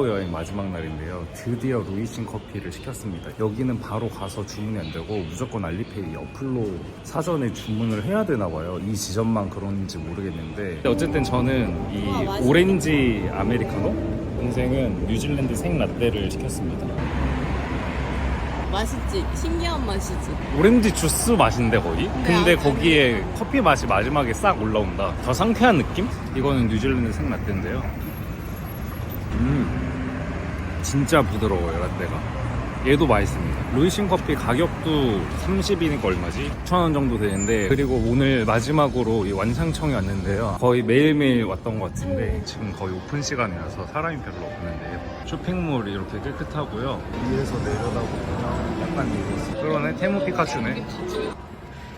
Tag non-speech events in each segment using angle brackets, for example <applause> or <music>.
칭다오 여행 마지막 날인데요. 드디어 루이싱 커피를 시켰습니다. 여기는 바로 가서 주문이 안 되고 무조건 알리페이 어플로 사전에 주문을 해야 되나 봐요. 이 지점만 그런지 모르겠는데 어쨌든 저는 이. 오렌지 아메리카노 동생은 뉴질랜드 생 라떼를 시켰습니다. 맛있지? 신기한 맛이지? 오렌지 주스 맛인데 거의? 근데 네, 거기에 커피 맛이 마지막에 싹 올라온다. 더 상쾌한 느낌? 이거는 뉴질랜드 생 라떼인데요. 음, 진짜 부드러워요 라떼가. 얘도 맛있습니다. 루이싱 커피 가격도 30이니까 얼마지? 6,000원 정도 되는데 그리고 오늘 마지막으로 이 완상청에 왔는데요. 거의 매일매일 왔던 것 같은데 지금 거의 오픈 시간이라서 사람이 별로 없는데 쇼핑몰이 이렇게 깨끗하고요. 위에서 내려다보면 약간 이거. 그러네 테무 피카츄네.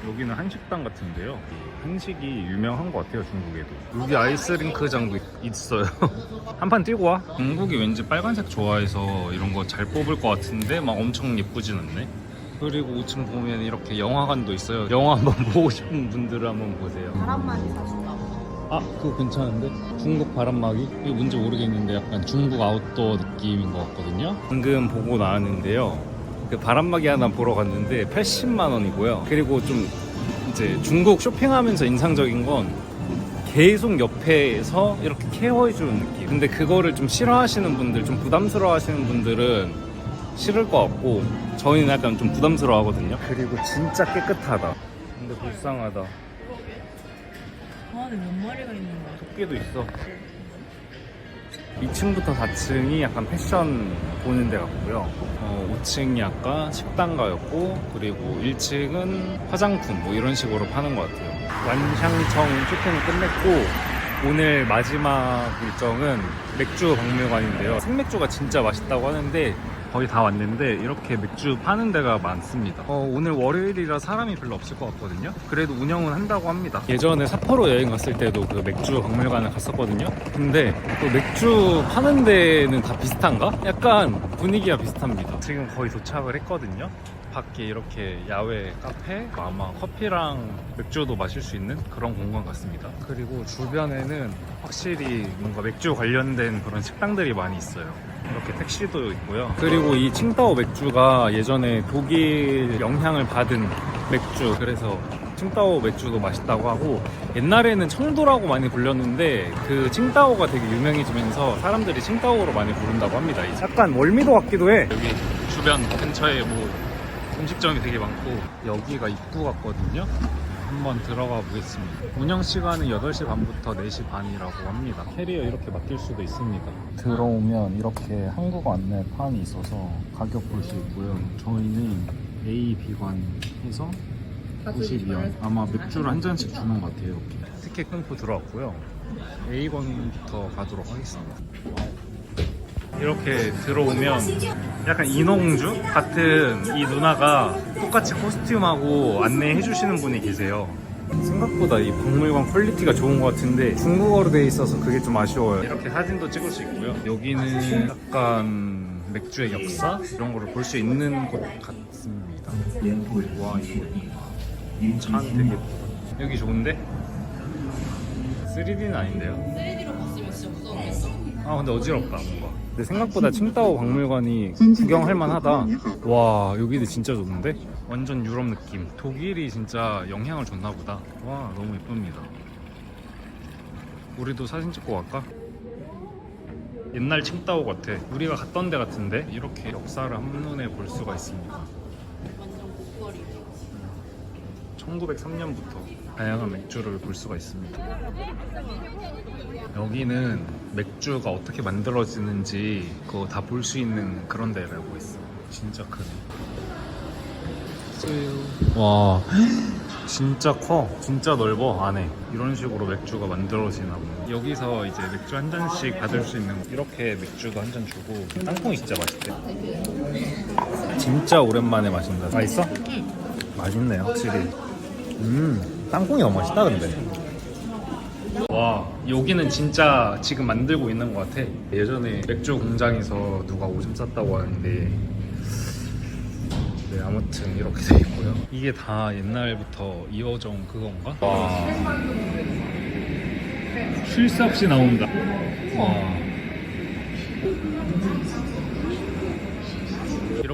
여기는 한식당 같은데요. 한식이 유명한 것 같아요, 중국에도. 여기 아이스링크장도 있- 있어요. <laughs> 한 판 뛰고 와. 중국이 왠지 빨간색 좋아해서 이런 거 잘 뽑을 것 같은데 막 엄청 예쁘진 않네. 그리고 5층 보면 이렇게 영화관도 있어요. 영화 한번 <laughs> 보고 싶은 분들은 한번 보세요. 바람만이 사준다고. 아, 그거 괜찮은데? 중국 바람막이? 이거 뭔지 모르겠는데 약간 중국 아웃도어 느낌인 것 같거든요. 방금 보고 나왔는데요. 그 바람막이 하나 보러 갔는데 80만 원이고요. 그리고 좀 이제 중국 쇼핑하면서 인상적인 건 계속 옆에서 이렇게 케어해 주는 느낌. 근데 그거를 좀 싫어하시는 분들, 좀 부담스러워 하시는 분들은 싫을 것 같고 저희는 약간 좀 부담스러워 하거든요. 그리고 진짜 깨끗하다. 근데 불쌍하다. 그 안에 몇 마리가 있는 거야? 토끼도 있어. 2층부터 4층이 약간 패션 보는 데 같고요. 어, 5층이 아까 식당가였고, 그리고 1층은 화장품 뭐 이런 식으로 파는 것 같아요. 완샹청 쇼핑을 끝냈고, 오늘 마지막 일정은 맥주 박물관인데요. 생맥주가 진짜 맛있다고 하는데 거의 다 왔는데 이렇게 맥주 파는 데가 많습니다. 어, 오늘 월요일이라 사람이 별로 없을 것 같거든요. 그래도 운영은 한다고 합니다. 예전에 삿포로 여행 갔을 때도 그 맥주 박물관을 갔었거든요. 근데 그 맥주 파는 데는 다 비슷한가? 약간 분위기가 비슷합니다. 지금 거의 도착을 했거든요. 밖에 이렇게 야외 카페 아마 커피랑 맥주도 마실 수 있는 그런 공간 같습니다. 그리고 주변에는 확실히 뭔가 맥주 관련된 그런 식당들이 많이 있어요. 이렇게 택시도 있고요. 그리고 이 칭따오 맥주가 예전에 독일 영향을 받은 맥주 그래서 칭따오 맥주도 맛있다고 하고 옛날에는 청도라고 많이 불렸는데 그 칭따오가 되게 유명해지면서 사람들이 칭따오로 많이 부른다고 합니다. 이제. 약간 월미도 같기도 해. 여기 주변 근처에 뭐 음식점이 되게 많고 여기가 입구 같거든요. 한번 들어가 보겠습니다. 운영 시간은 8시 반부터 4시 반이라고 합니다. 캐리어 이렇게 맡길 수도 있습니다. 들어오면 이렇게 한국어 안내판이 있어서 가격 볼 수 있고요. 저희는 A, B관 해서 52원. 아마 맥주를 한 잔씩 주는 것 같아요. 이렇게. 티켓 끊고 들어왔고요. A관부터 가도록 하겠습니다. 이렇게 들어오면 약간 인어공주 같은 이 누나가 똑같이 코스튬하고 안내해 주시는 분이 계세요. 생각보다 이 박물관 퀄리티가 좋은 것 같은데 중국어로 돼 있어서 그게 좀 아쉬워요. 이렇게 사진도 찍을 수 있고요. 여기는 약간 맥주의 역사 이런 거를 볼 수 있는 곳 같습니다. 와 이거 찬 되게. 여기 좋은데? 3D는 아닌데요? 아 근데 어지럽다 뭔가. 근데 생각보다 칭따오 박물관이 구경할 만하다. 와 여기도 진짜 좋은데? 완전 유럽 느낌. 독일이 진짜 영향을 줬나 보다. 와 너무 예쁩니다. 우리도 사진 찍고 갈까? 옛날 칭따오 같아. 우리가 갔던 데 같은데? 이렇게 역사를 한눈에 볼 수가 있습니다. 완전 목걸이. 1903년부터 다양한 맥주를 볼 수가 있습니다. 여기는 맥주가 어떻게 만들어지는지 그거 다 볼 수 있는 그런 데라고 있어. 진짜 크네. 와, 진짜 커. 진짜 넓어 안에. 이런 식으로 맥주가 만들어지나 보네. 여기서 이제 맥주 한 잔씩 받을 수 있는 이렇게 맥주도 한 잔 주고 땅콩이 진짜 맛있대. 진짜 오랜만에 마신다. 맛있어? 맛있네 확실히. 음, 땅콩이 너무 맛있다 근데. 와, 여기는 진짜 지금 만들고 있는 것 같아. 예전에 맥주 공장에서 누가 오줌 쌌다고 하는데, 네, 아무튼 이렇게 돼 있고요. 이게 다 옛날부터 이어져 온 그건가? 와, 쉴새 없이 나온다. 와,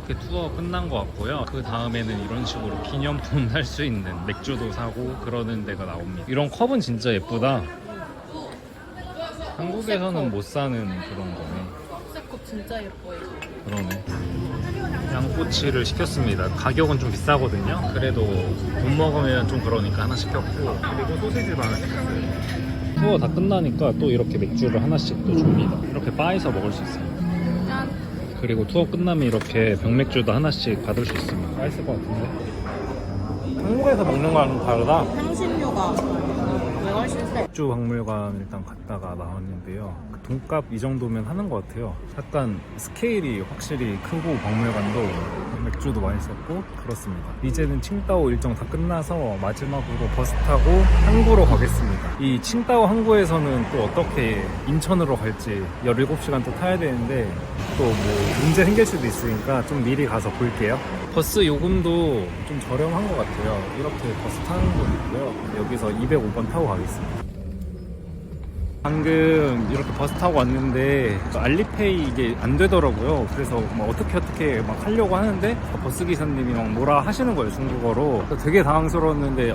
이렇게 투어 끝난 것 같고요. 그 다음에는 이런 식으로 기념품 살 수 있는 맥주도 사고 그러는 데가 나옵니다. 이런 컵은 진짜 예쁘다. 한국에서는 못 사는 그런 거네. 컵 진짜 예뻐 이거. 그러네. 양꼬치를 시켰습니다. 가격은 좀 비싸거든요. 그래도 돈 먹으면 좀 그러니까 하나 시켰고 그리고 소시지도 하나 시켰어요. 투어 다 끝나니까 또 이렇게 맥주를 하나씩 또 줍니다. 이렇게 바에서 먹을 수 있어요. 짠. 그리고 투어 끝나면 이렇게 병맥주도 하나씩 받을 수 있습니다. 맛있을 것 같은데? 한국에서 먹는 거랑 다르다. 향신료가 세? 맥주 박물관 일단 갔다가 나왔는데요. 그 돈값 이 정도면 하는 것 같아요. 약간 스케일이 확실히 크고 박물관도 맥주도 많이 썼고 그렇습니다. 이제는 칭다오 일정 다 끝나서 마지막으로 버스 타고 항구로 가겠습니다. 이 칭다오 항구에서는 또 어떻게 인천으로 갈지 17시간 또 타야 되는데 또 뭐 문제 생길 수도 있으니까 좀 미리 가서 볼게요. 버스 요금도 좀 저렴한 것 같아요. 이렇게 버스 타는 곳 있고요. 여기서 205번 타고 가겠습니다. 방금 이렇게 버스 타고 왔는데 알리페이 이게 안 되더라고요. 그래서 막 어떻게 어떻게 막 하려고 하는데 버스 기사님이 막 뭐라 하시는 거예요 중국어로. 되게 당황스러웠는데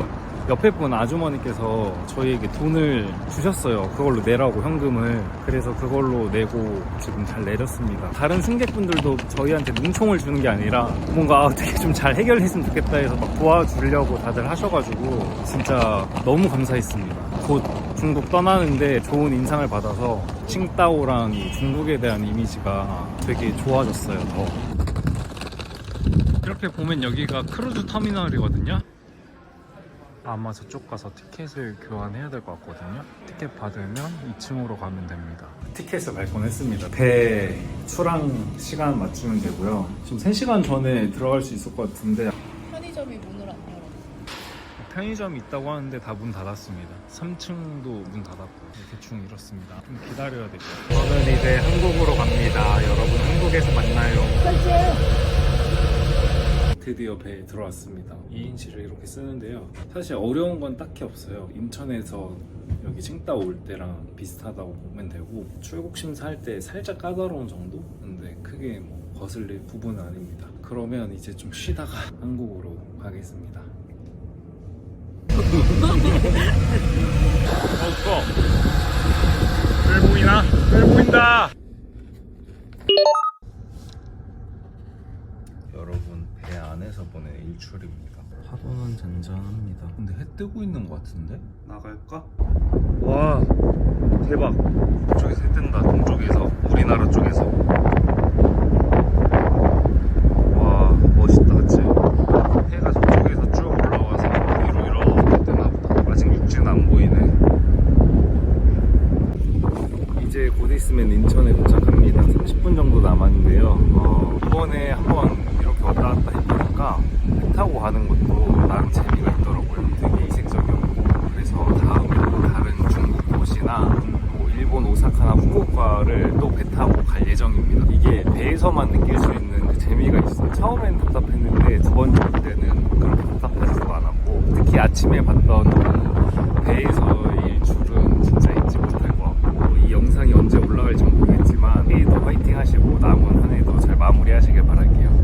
옆에 분 아주머니께서 저희에게 돈을 주셨어요. 그걸로 내라고 현금을. 그래서 그걸로 내고 지금 잘 내렸습니다. 다른 승객분들도 저희한테 뭉총을 주는 게 아니라 뭔가 어떻게 좀 잘 해결했으면 좋겠다 해서 막 도와주려고 다들 하셔가지고 진짜 너무 감사했습니다. 곧 중국 떠나는데 좋은 인상을 받아서 칭따오랑 이 중국에 대한 이미지가 되게 좋아졌어요. 더. 이렇게 보면 여기가 크루즈 터미널이거든요. 아마 저쪽 가서 티켓을 교환해야 될 것 같거든요. 티켓 받으면 2층으로 가면 됩니다. 티켓을 발권했습니다. 배 출항 시간 맞추면 되고요. 지금 3시간 전에 들어갈 수 있을 것 같은데 편의점이 문을 안 열어. 편의점이 있다고 하는데 다 문 닫았습니다. 3층도 문 닫았고 대충 이렇습니다. 좀 기다려야 될것 같아요. 저는 이제 한국으로 갑니다. 여러분 한국에서 만나요. 드디어 배에 들어왔습니다. 2인실을 이렇게 쓰는데요. 사실 어려운 건 딱히 없어요. 인천에서 여기 칭따오 올 때랑 비슷하다고 보면 되고 출국 심사할 때 살짝 까다로운 정도? 근데 크게 뭐 거슬릴 부분은 아닙니다. 그러면 이제 좀 쉬다가 <laughs> 한국으로 가겠습니다. 어, 추워. 별 보이나? 별 보인다! 여러분, 배 보낸 일출입니다. 파도는 잔잔합니다. 근데 해 뜨고 있는 것 같은데? 나갈까? 와, 대박. 저쪽에서 해 뜬다, 동쪽에서. 우리나라 쪽에서. 와, 멋있다, 그치? 해가 저쪽에서 쭉 올라와서 위로 이렇게 뜨나 보다. 아직 육지는 안 보이네. 이제 곧 있으면 인천에 도착합니다. 30분 정도 남았는데요. 어, 이번에 한번 이렇게 왔다 갔다 해보니까 가는 것도 나름 재미가 있더라고요. 되게 이색적이었고 그래서 다음에 다른 중국 도시나 뭐 일본 오사카나 후쿠오카를 또 배 타고 갈 예정입니다. 이게 배에서만 느낄 수 있는 그 재미가 있어요. 처음엔 답답했는데 두 번째 볼 때는 그렇게 답답하지도 않았고 특히 아침에 봤던 그 배에서의 일출은 진짜 잊지 못할 것 같고 이 영상이 언제 올라갈지 모르겠지만 내일도 화이팅 하시고 남은 한 해도 잘 마무리하시길 바랄게요.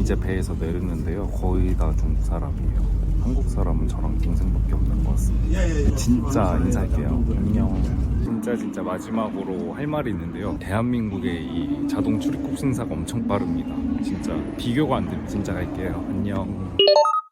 이제 배에서 내렸는데요. 거의 다 중국 사람이에요. 한국 사람은 저랑 동생밖에 없는 것 같습니다. 진짜 인사할게요. 안녕. 진짜 진짜 마지막으로 할 말이 있는데요. 대한민국의 이 자동 출입국 심사가 엄청 빠릅니다. 진짜 비교가 안 돼요. 진짜 갈게요. 안녕.